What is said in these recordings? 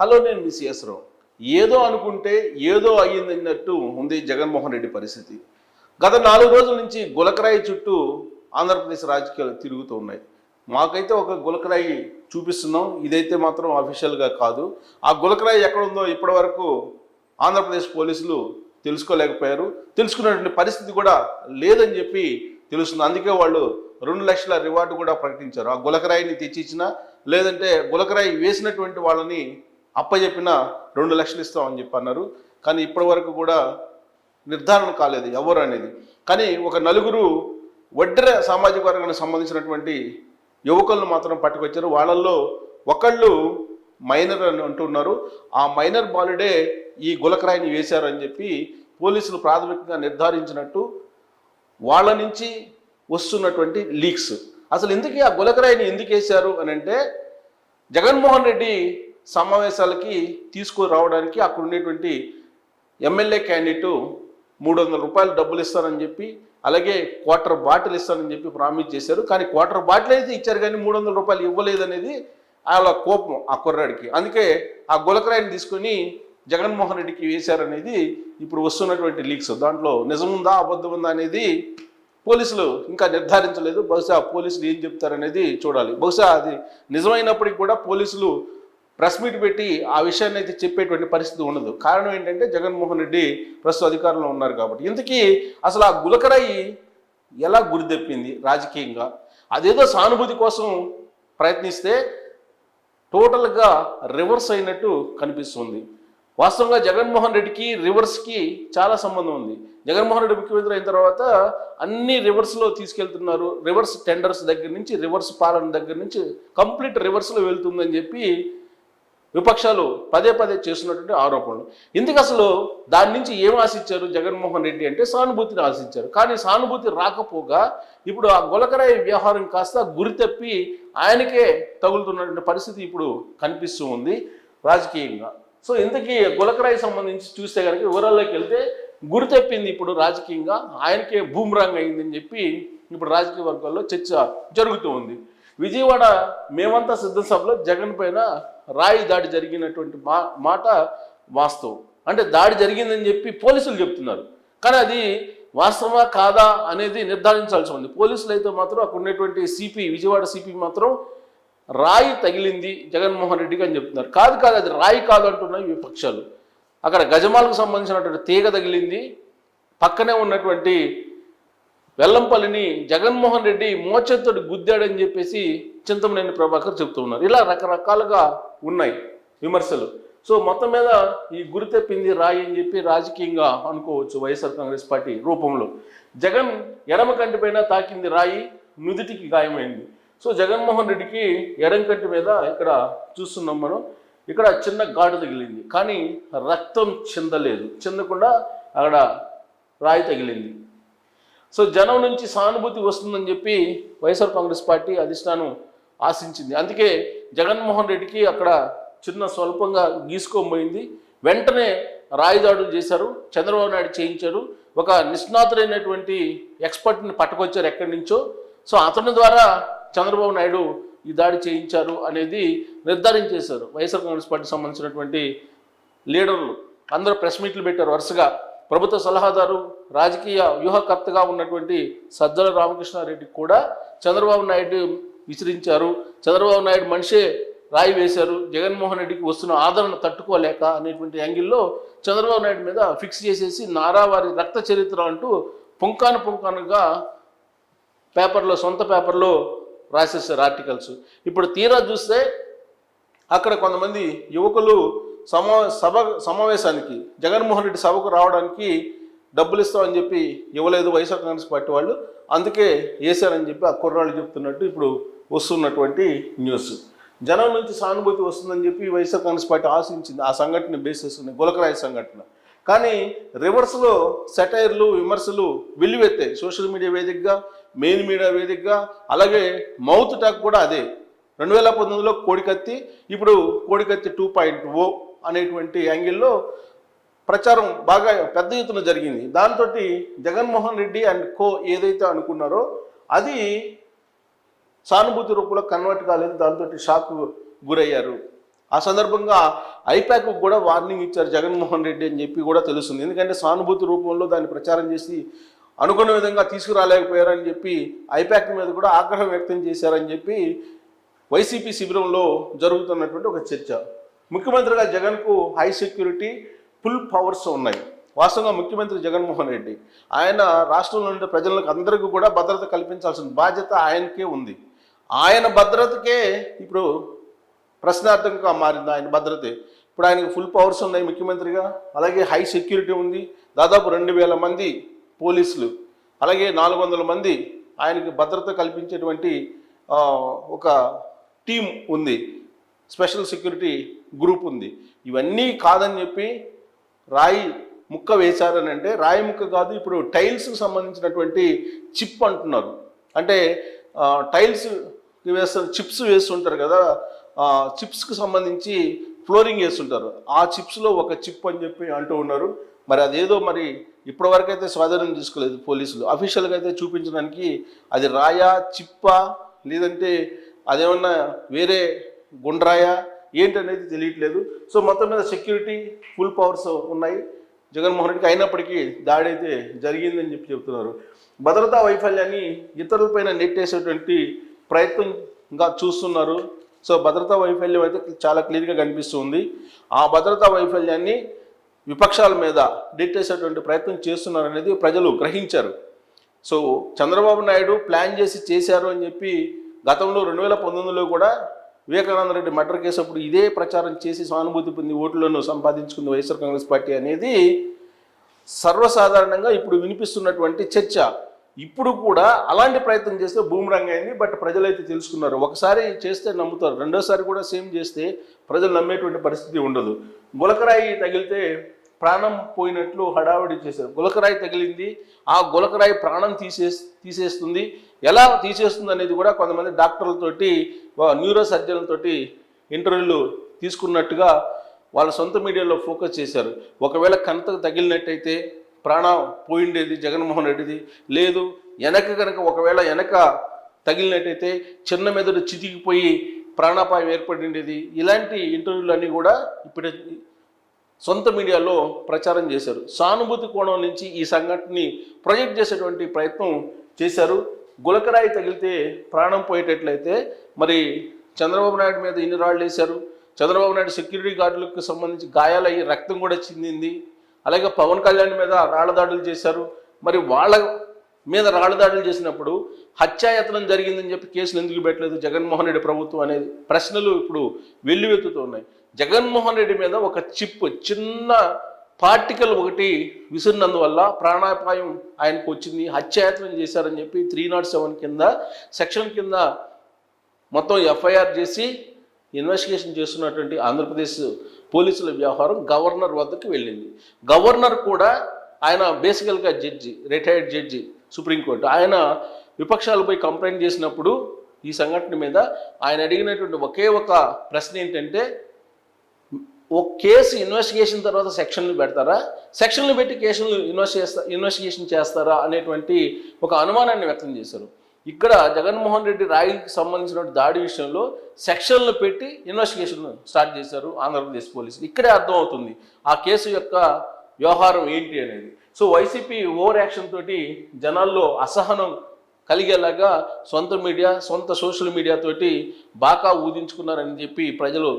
Hello నేను miss CS రావు. ఏదో అనుకుంటే ఏదో అయ్యింది అన్నట్టు ఉంది జగన్మోహన్ రెడ్డి పరిస్థితి. గత నాలుగు రోజుల నుంచి గులకరాయి చుట్టూ ఆంధ్రప్రదేశ్ రాజకీయాలు తిరుగుతూ ఉన్నాయి. మాకైతే ఒక గులకరాయి చూపిస్తున్నాం. ఇదైతే మాత్రం అఫీషియల్గా కాదు. ఆ గులకరాయి ఎక్కడ ఉందో ఇప్పటి వరకు ఆంధ్రప్రదేశ్ పోలీసులు తెలుసుకోలేకపోయారు. తెలుసుకున్నటువంటి పరిస్థితి కూడా లేదని చెప్పి తెలుస్తుంది. అందుకే వాళ్ళు రెండు లక్షల రివార్డు కూడా ప్రకటించారు. ఆ గులకరాయిని తెచ్చిచ్చినా లేదంటే గులకరాయి వేసినటువంటి వాళ్ళని అప్పచెప్పిన రెండు లక్షలు ఇస్తామని చెప్పి అన్నారు. కానీ ఇప్పటి వరకు కూడా నిర్ధారణ కాలేదు ఎవరు అనేది. కానీ ఒక నలుగురు వడ్డెర సామాజిక వర్గానికి సంబంధించినటువంటి యువకులను మాత్రం పట్టుకొచ్చారు. వాళ్ళల్లో ఒకళ్ళు మైనర్ అని అంటున్నారు. ఆ మైనర్ బాలుడే ఈ గులకరాయిని వేశారని చెప్పి పోలీసులు ప్రాథమికంగా నిర్ధారించినట్టు వాళ్ళ నుంచి వస్తున్నటువంటి లీక్స్. అసలు ఎందుకు ఆ గులకరాయిని ఎందుకు వేశారు అని అంటే జగన్మోహన్ రెడ్డి సమావేశాలకి తీసుకురావడానికి అక్కడ ఉండేటువంటి ఎమ్మెల్యే క్యాండిడేట్ మూడు వందల రూపాయలు డబ్బులు ఇస్తానని చెప్పి అలాగే క్వార్టర్ బాటిల్ ఇస్తానని చెప్పి ప్రామిస్ చేశారు. కానీ క్వార్టర్ బాటిల్ అయితే ఇచ్చారు కానీ మూడు వందల రూపాయలు ఇవ్వలేదు అనేది వాళ్ళ కోపం ఆ కుర్రాడికి. అందుకే ఆ గులకరాయిని తీసుకొని జగన్మోహన్ రెడ్డికి వేశారనేది ఇప్పుడు వస్తున్నటువంటి లీక్స్. దాంట్లో నిజముందా అబద్ధం ఉందా అనేది పోలీసులు ఇంకా నిర్ధారించలేదు. బహుశా పోలీసులు ఏం చెప్తారనేది చూడాలి. బహుశా అది నిజమైనప్పటికీ కూడా పోలీసులు ప్రెస్ మీట్ పెట్టి ఆ విషయాన్ని అయితే చెప్పేటువంటి పరిస్థితి ఉండదు. కారణం ఏంటంటే జగన్మోహన్ రెడ్డి ప్రస్తుత అధికారంలో ఉన్నారు కాబట్టి. ఇంతకీ అసలు ఆ గులకరాయి ఎలా గురిదెప్పింది రాజకీయంగా? అదేదో సానుభూతి కోసం ప్రయత్నిస్తే టోటల్గా రివర్స్ అయినట్టు కనిపిస్తుంది. వాస్తవంగా జగన్మోహన్ రెడ్డికి రివర్స్కి చాలా సంబంధం ఉంది. జగన్మోహన్ రెడ్డి ముఖ్యమంత్రి అయిన తర్వాత అన్ని రివర్స్లో తీసుకెళ్తున్నారు. రివర్స్ టెండర్స్ దగ్గర నుంచి రివర్స్ పాలన దగ్గర నుంచి కంప్లీట్ రివర్స్లో వెళ్తుందని చెప్పి విపక్షాలు పదే పదే చేస్తున్నటువంటి ఆరోపణలు. ఇందుకు అసలు దాని నుంచి ఏం ఆశించారు జగన్మోహన్ రెడ్డి అంటే సానుభూతిని ఆశించారు. కానీ సానుభూతి రాకపోగా ఇప్పుడు ఆ గులకరాయి వ్యవహారం కాస్త గురి తప్పి ఆయనకే తగులుతున్నటువంటి పరిస్థితి ఇప్పుడు కనిపిస్తూ ఉంది రాజకీయంగా. సో ఇంతకీ గులకరాయి సంబంధించి చూస్తే కనుక వివరాల్లోకి వెళ్తే గురి తప్పింది ఇప్పుడు రాజకీయంగా ఆయనకే బూమ్రాంగ్ అయిందని చెప్పి ఇప్పుడు రాజకీయ వర్గాల్లో చర్చ జరుగుతూ ఉంది. విజయవాడ మేమంతా సిద్ధ సభలో జగన్ పైన రాయి దాడి జరిగినటువంటి మా మాట వాస్తవం. అంటే దాడి జరిగిందని చెప్పి పోలీసులు చెప్తున్నారు. కానీ అది వాస్తవమా కాదా అనేది నిర్ధారించాల్సి ఉంది. పోలీసులు అయితే మాత్రం అక్కడ ఉన్నటువంటి సిపి విజయవాడ సిపి మాత్రం రాయి తగిలింది జగన్మోహన్ రెడ్డికి అని చెప్తున్నారు. కాదు కాదు అది రాయి కాదు అంటున్నాయి విపక్షాలు. అక్కడ గజమాలకు సంబంధించినటువంటి తీగ తగిలింది. పక్కనే ఉన్నటువంటి వెల్లంపల్లిని జగన్మోహన్ రెడ్డి మోచెత్తోటి గుద్దాడని చెప్పేసి చింతమనేని ప్రభాకర్ చెప్తూ ఉన్నారు. ఇలా రకరకాలుగా ఉన్నాయి విమర్శలు. సో మొత్తం మీద ఈ గురి తెప్పింది రాయి అని చెప్పి రాజకీయంగా అనుకోవచ్చు వైఎస్ఆర్ కాంగ్రెస్ పార్టీ రూపంలో. జగన్ ఎడమ కంటి పైన తాకింది రాయి నుదుటికి గాయమైంది. సో జగన్మోహన్ రెడ్డికి ఎడం కంటి మీద ఇక్కడ చూస్తున్నాం మనం. ఇక్కడ చిన్న ఘాటు తగిలింది. కానీ రక్తం చిందలేదు. చిందకుండా అక్కడ రాయి తగిలింది. సో జనం నుంచి సానుభూతి వస్తుందని చెప్పి వైఎస్ఆర్ కాంగ్రెస్ పార్టీ అధిష్టానం ఆశించింది. అందుకే జగన్మోహన్ రెడ్డికి అక్కడ చిన్న స్వల్పంగా గీసుకోబోయింది. వెంటనే రాయిదాడులు చేశారు. చంద్రబాబు నాయుడు చేయించారు. ఒక నిష్ణాతుడైనటువంటి ఎక్స్పర్ట్ని పట్టుకొచ్చారు ఎక్కడి నుంచో. సో అతని ద్వారా చంద్రబాబు నాయుడు ఈ దాడి చేయించారు అనేది నిర్ధారించేశారు వైఎస్ఆర్ కాంగ్రెస్ పార్టీకి సంబంధించినటువంటి లీడర్లు అందరూ ప్రెస్ మీట్లు పెట్టారు వరుసగా. ప్రభుత్వ సలహాదారు రాజకీయ వ్యూహకర్తగా ఉన్నటువంటి సజ్జల రామకృష్ణారెడ్డి కూడా చంద్రబాబు నాయుడు విసిరించారు. చంద్రబాబు నాయుడు మనిషే రాయి వేశారు. జగన్మోహన్ రెడ్డికి వస్తున్న ఆదరణ తట్టుకోలేక అనేటువంటి యాంగిల్లో చంద్రబాబు నాయుడు మీద ఫిక్స్ చేసేసి నారావారి రక్త చరిత్ర అంటూ పుంకాను పుంకానుగా పేపర్లో సొంత పేపర్లో రాసేసారు ఆర్టికల్స్ ఇప్పుడు తీరా చూస్తే అక్కడ కొంతమంది యువకులు సమా సభ సమావేశానికి జగన్మోహన్ రెడ్డి సభకు రావడానికి డబ్బులు ఇస్తామని చెప్పి ఇవ్వలేదు వైఎస్ఆర్ కాంగ్రెస్ పార్టీ వాళ్ళు. అందుకే వేశారని చెప్పి ఆ కుర్రాళ్ళు చెప్తున్నట్టు ఇప్పుడు వస్తున్నటువంటి న్యూస్. జనం నుంచి సానుభూతి వస్తుందని చెప్పి వైఎస్ఆర్ కాంగ్రెస్ పార్టీ ఆశించింది. ఆ సంఘటన బేస్ చేసుకుని గులకరాయ సంఘటన. కానీ రివర్స్లో సెటైర్లు విమర్శలు వెల్లువెత్తాయి సోషల్ మీడియా వేదికగా మెయిన్ మీడియా వేదికగా అలాగే మౌత్ టాక్ కూడా అదే. రెండు వేల పంతొమ్మిదిలో కోడికత్తి ఇప్పుడు కోడికత్తి టూ పాయింట్ ఓ. అనేటువంటి యాంగిల్లో ప్రచారం బాగా పెద్ద ఎత్తున జరిగింది. దాంతో జగన్మోహన్ రెడ్డి అండ్ కో ఏదైతే అనుకున్నారో అది సానుభూతి రూపంలో కన్వర్ట్ కాలేదు. దాంతో షాక్ గురయ్యారు. ఆ సందర్భంగా ఐపాక్ కూడా వార్నింగ్ ఇచ్చారు జగన్మోహన్ రెడ్డి అని చెప్పి కూడా తెలుస్తుంది. ఎందుకంటే సానుభూతి రూపంలో దాన్ని ప్రచారం చేసి అనుకున్న విధంగా తీసుకురాలేకపోయారని చెప్పి ఐపాక్ మీద కూడా ఆగ్రహం వ్యక్తం చేశారని చెప్పి వైసీపీ శిబిరంలో జరుగుతున్నటువంటి ఒక చర్చ. ముఖ్యమంత్రిగా జగన్కు హై సెక్యూరిటీ ఫుల్ పవర్స్ ఉన్నాయి. వాస్తవంగా ముఖ్యమంత్రి జగన్మోహన్ రెడ్డి ఆయన రాష్ట్రంలో ఉండే ప్రజలకు అందరికీ కూడా భద్రత కల్పించాల్సిన బాధ్యత ఆయనకే ఉంది. ఆయన భద్రతకే ఇప్పుడు ప్రశ్నార్థకంగా మారింది ఆయన భద్రత. ఇప్పుడు ఆయనకు ఫుల్ పవర్స్ ఉన్నాయి ముఖ్యమంత్రిగా అలాగే హై సెక్యూరిటీ ఉంది. దాదాపు రెండు వేల మంది పోలీసులు అలాగే నాలుగు వందల మంది ఆయనకి భద్రత కల్పించేటువంటి ఒక టీం ఉంది. స్పెషల్ సెక్యూరిటీ గ్రూప్ ఉంది. ఇవన్నీ కాదని చెప్పి రాయి ముక్క వేశారని అంటే రాయి ముక్క కాదు ఇప్పుడు టైల్స్కి సంబంధించినటువంటి చిప్ అంటున్నారు. అంటే టైల్స్ వేస్తారు చిప్స్ వేస్తుంటారు కదా చిప్స్కి సంబంధించి ఫ్లోరింగ్ వేస్తుంటారు. ఆ చిప్స్లో ఒక చిప్ అని చెప్పి అంటూ ఉన్నారు. మరి అదేదో మరి ఇప్పటివరకు అయితే స్వాధీనం తీసుకోలేదు పోలీసులు. అఫీషియల్గా అయితే చూపించడానికి అది రాయా చిప్పా లేదంటే అదేమన్నా వేరే గుండ్రాయా ఏంటనేది తెలియట్లేదు. సో మొత్తం మీద సెక్యూరిటీ ఫుల్ పవర్స్ ఉన్నాయి. జగన్మోహన్ రెడ్డికి అయినప్పటికీ దాడి అయితే జరిగిందని చెప్పి చెప్తున్నారు. భద్రతా వైఫల్యాన్ని ఇతరులపైన నెట్టేసేటువంటి ప్రయత్నంగా చూస్తున్నారు. సో భద్రతా వైఫల్యం అయితే చాలా క్లియర్గా కనిపిస్తుంది. ఆ భద్రతా వైఫల్యాన్ని విపక్షాల మీద నెట్టేసేటువంటి ప్రయత్నం చేస్తున్నారు అనేది ప్రజలు గ్రహించారు. సో చంద్రబాబు నాయుడు ప్లాన్ చేసి చేశారు అని చెప్పి గతంలో రెండు వేల పంతొమ్మిదిలో కూడా వివేకానంద రెడ్డి మర్డర్ కేసు అప్పుడు ఇదే ప్రచారం చేసి సానుభూతి పొంది ఓట్లను సంపాదించుకుంది వైఎస్ఆర్ కాంగ్రెస్ పార్టీ అనేది సర్వసాధారణంగా ఇప్పుడు వినిపిస్తున్నటువంటి చర్చ. ఇప్పుడు కూడా అలాంటి ప్రయత్నం చేస్తే బూమరంగ్ అయింది బట్ ప్రజలైతే తెలుసుకున్నారు. ఒకసారి చేస్తే నమ్ముతారు. రెండోసారి కూడా సేమ్ చేస్తే ప్రజలు నమ్మేటువంటి పరిస్థితి ఉండదు. గులకరాయి తగిలితే ప్రాణం పోయినట్లు హడావిడి చేశారు. గులకరాయి తగిలింది. ఆ గులకరాయి ప్రాణం తీసే తీసేస్తుంది. ఎలా తీసేస్తుంది అనేది కూడా కొంతమంది డాక్టర్లతోటి న్యూరో సర్జన్లతోటి ఇంటర్వ్యూలు తీసుకున్నట్టుగా వాళ్ళ సొంత మీడియాలో ఫోకస్ చేశారు. ఒకవేళ కణతకు తగిలినట్టయితే ప్రాణం పోయిండేది జగన్మోహన్ రెడ్డిది. లేదు వెనక కనుక ఒకవేళ వెనక తగిలినట్టయితే చిన్న మెదడు చితికిపోయి ప్రాణాపాయం ఏర్పడిండేది. ఇలాంటి ఇంటర్వ్యూలు అన్నీ కూడా ఇప్పుడు సొంత మీడియాలో ప్రచారం చేశారు. సానుభూతి కోణం నుంచి ఈ సంఘటనని ప్రొజెక్ట్ చేసేటువంటి ప్రయత్నం చేశారు. గులకరాయి తగిలితే ప్రాణం పోయేటట్లయితే మరి చంద్రబాబు నాయుడు మీద ఇన్ని రాళ్ళు వేశారు. చంద్రబాబు నాయుడు సెక్యూరిటీ గార్డులకు సంబంధించి గాయాలయ్యి రక్తం కూడా చెందింది. అలాగే పవన్ కళ్యాణ్ మీద రాళ్ళ దాడులు చేశారు. మరి వాళ్ళ మీద రాళ్ళ దాడులు చేసినప్పుడు హత్యాయత్నం జరిగిందని చెప్పి కేసులు ఎందుకు పెట్టలేదు జగన్మోహన్ రెడ్డి ప్రభుత్వం అనేది? ప్రశ్నలు ఇప్పుడు వెల్లువెత్తుతున్నాయి జగన్మోహన్ రెడ్డి మీద ఒక చిప్ చిన్న పార్టికల్ ఒకటి విసిరినందువల్ల ప్రాణాపాయం ఆయనకు వచ్చింది. హత్యాయత్నం చేశారని చెప్పి త్రీ నాట్ సెవెన్ కింద సెక్షన్ కింద మొత్తం ఎఫ్ఐఆర్ చేసి ఇన్వెస్టిగేషన్ చేస్తున్నటువంటి ఆంధ్రప్రదేశ్ పోలీసుల వ్యవహారం గవర్నర్ వద్దకు వెళ్ళింది. గవర్నర్ కూడా ఆయన బేసికల్గా జడ్జి రిటైర్డ్ జడ్జి సుప్రీంకోర్టు. ఆయన విపక్షాలపై కంప్లైంట్ చేసినప్పుడు ఈ సంఘటన మీద ఆయన అడిగినటువంటి ఒకే ఒక ప్రశ్న ఏంటంటే ఒక కేసు ఇన్వెస్టిగేషన్ తర్వాత సెక్షన్లు పెడతారా? సెక్షన్లు పెట్టి కేసులు ఇన్వెస్ట్ చేస్తా ఇన్వెస్టిగేషన్ చేస్తారా అనేటువంటి ఒక అనుమానాన్ని వ్యక్తం చేశారు. ఇక్కడ జగన్మోహన్ రెడ్డి రాయికి సంబంధించిన దాడి విషయంలో సెక్షన్లు పెట్టి ఇన్వెస్టిగేషన్ స్టార్ట్ చేశారు ఆంధ్రప్రదేశ్ పోలీసులు. ఇక్కడే అర్థమవుతుంది ఆ కేసు యొక్క వ్యవహారం ఏంటి అనేది. సో వైసీపీ ఓవర్ యాక్షన్ తోటి జనాల్లో అసహనం కలిగేలాగా సొంత మీడియా సొంత సోషల్ మీడియా తోటి బాగా ఊదించుకున్నారని చెప్పి ప్రజలు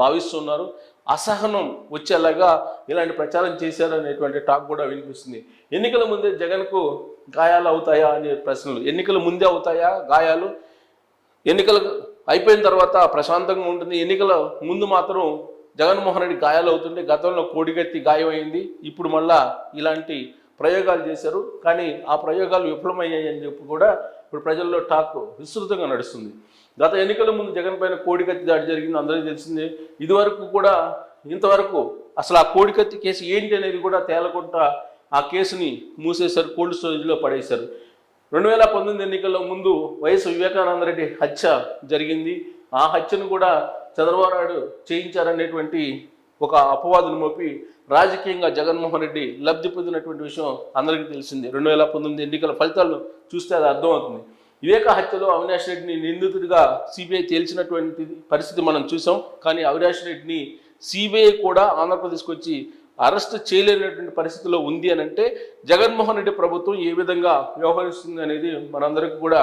భావిస్తున్నారు. అసహనం వచ్చేలాగా ఇలాంటి ప్రచారం చేశారనేటువంటి టాక్ కూడా వినిపిస్తుంది. ఎన్నికల ముందే జగన్కు గాయాలు అవుతాయా అనే ప్రశ్నలు. ఎన్నికల ముందే అవుతాయా గాయాలు? ఎన్నికలు అయిపోయిన తర్వాత ప్రశాంతంగా ఉంటుంది. ఎన్నికల ముందు మాత్రం జగన్మోహన్ రెడ్డి గాయాలు అవుతుంటే గతంలో కోడిగత్తి గాయమైంది. ఇప్పుడు మళ్ళా ఇలాంటి ప్రయోగాలు చేశారు. కానీ ఆ ప్రయోగాలు విఫలమయ్యాయి అని చెప్పి కూడా ఇప్పుడు ప్రజల్లో టాక్ విస్తృతంగా నడుస్తుంది. గత ఎన్నికల ముందు జగన్ పైన కోడికత్తి దాడి జరిగింది అందరికీ తెలిసిందే. ఇదివరకు కూడా ఇంతవరకు అసలు ఆ కోడికత్తి కేసు ఏంటి అనేది కూడా తేలకుండా ఆ కేసుని మూసేశారు కోల్డ్ స్టోరేజ్లో పడేశారు. రెండు వేల పంతొమ్మిది ఎన్నికల్లో ముందు వైఎస్ వివేకానంద రెడ్డి హత్య జరిగింది. ఆ హత్యను కూడా చంద్రబాబు నాయుడు చేయించారనేటువంటి ఒక అపవాదును మోపి రాజకీయంగా జగన్మోహన్ రెడ్డి లబ్ధి పొందినటువంటి విషయం అందరికీ తెలిసింది. రెండు వేల పంతొమ్మిది ఎన్నికల ఫలితాలు చూస్తే అది అర్థమవుతుంది. వివేక హత్యలో అవినాష్ రెడ్డిని నిందితుడిగా సిబిఐ తేల్చినటువంటి పరిస్థితి మనం చూసాం. కానీ అవినాష్ రెడ్డిని సిబిఐ కూడా ఆంధ్రప్రదేశ్కి వచ్చి అరెస్ట్ చేయలేనటువంటి పరిస్థితిలో ఉంది అని అంటే జగన్మోహన్ రెడ్డి ప్రభుత్వం ఏ విధంగా వ్యవహరిస్తుంది అనేది మనందరికీ కూడా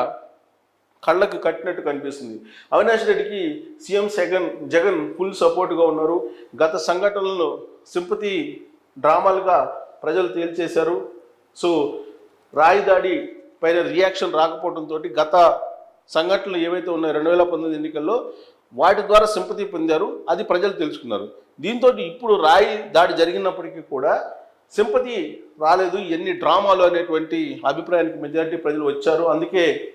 కళ్ళకు కట్టినట్టు కనిపిస్తుంది. అవినాష్ రెడ్డికి సీఎం జగన్ జగన్ ఫుల్ సపోర్ట్గా ఉన్నారు. గత సంఘటనలను సింపతి డ్రామాలుగా ప్రజలు తేల్చేశారు. సో రాయి దాడి పైన రియాక్షన్ రాకపోవడంతో గత సంఘటనలు ఏవైతే ఉన్నాయో రెండు వేల పంతొమ్మిది ఎన్నికల్లో వాటి ద్వారా సింపతి పొందారు. అది ప్రజలు తెలుసుకున్నారు. దీంతో ఇప్పుడు రాయి దాడి జరిగినప్పటికీ కూడా సింపతి రాలేదు. ఎన్ని డ్రామాలు అనేటువంటి అభిప్రాయానికి మెజారిటీ ప్రజలు వచ్చారు. అందుకే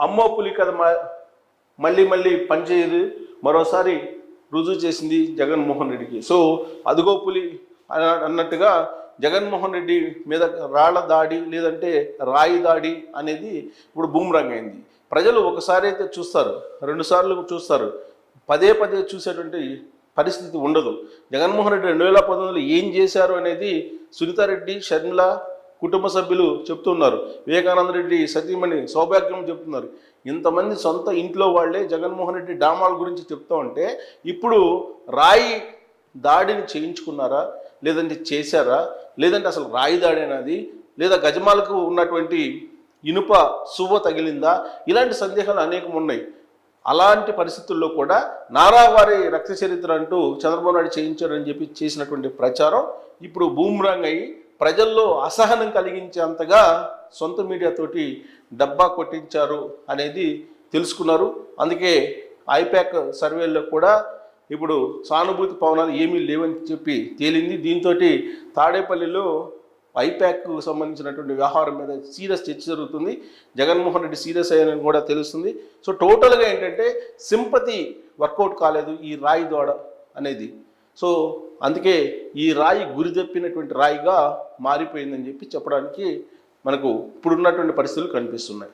అమ్మో పులి కథ మళ్ళీ మళ్ళీ పనిచేయదు. మరోసారి రుజువు చేసింది జగన్మోహన్ రెడ్డికి. సో అదుగో పులి అన్నట్టుగా జగన్మోహన్ రెడ్డి మీద రాళ్ళ దాడి లేదంటే రాయి దాడి అనేది ఇప్పుడు బూమ్రాంగ్ అయింది. ప్రజలు ఒకసారి అయితే చూస్తారు రెండుసార్లు చూస్తారు. పదే పదే చూసేటువంటి పరిస్థితి ఉండదు. జగన్మోహన్ రెడ్డి రెండు వేల పంతొమ్మిదిలో ఏం చేశారు అనేది సునీతారెడ్డి షర్మిల కుటుంబ సభ్యులు చెప్తున్నారు. వివేకానంద రెడ్డి సతీమణి సౌభాగ్యం చెప్తున్నారు. ఇంతమంది సొంత ఇంట్లో వాళ్ళే జగన్మోహన్ రెడ్డి డామాల గురించి చెప్తా ఉంటే ఇప్పుడు రాయి దాడిని చేయించుకున్నారా? లేదంటే చేశారా? లేదంటే అసలు రాయిదాడేనది? లేదా గజమాలకు ఉన్నటువంటి ఇనుప సువ్వ తగిలిందా? ఇలాంటి సందేహాలు అనేకం ఉన్నాయి. అలాంటి పరిస్థితుల్లో కూడా నారావారి రక్త చరిత్ర అంటూ చంద్రబాబు నాయుడు చేయించారని చెప్పి చేసినటువంటి ప్రచారం ఇప్పుడు బూమ్రాంగ్ అయ్యి ప్రజల్లో అసహనం కలిగించేంతగా సొంత మీడియాతోటి డబ్బా కొట్టించారు అనేది తెలుసుకున్నారు. అందుకే ఐపాక్ సర్వేల్లో కూడా ఇప్పుడు సానుభూతి పవనాలు ఏమీ లేవని చెప్పి తేలింది. దీంతో తాడేపల్లిలో ఐపాక్కు సంబంధించినటువంటి వ్యవహారం మీద సీరియస్ చర్చ జరుగుతుంది. జగన్మోహన్ రెడ్డి సీరియస్ అయ్యానని కూడా తెలుస్తుంది. సో టోటల్గా ఏంటంటే సింపతి వర్కౌట్ కాలేదు ఈ రాయి దోడ అనేది. సో అందుకే ఈ రాయి గురి తప్పినటువంటి రాయిగా మారిపోయిందని చెప్పి చెప్పడానికి మనకు ఇప్పుడున్నటువంటి పరిస్థితులు కనిపిస్తున్నాయి.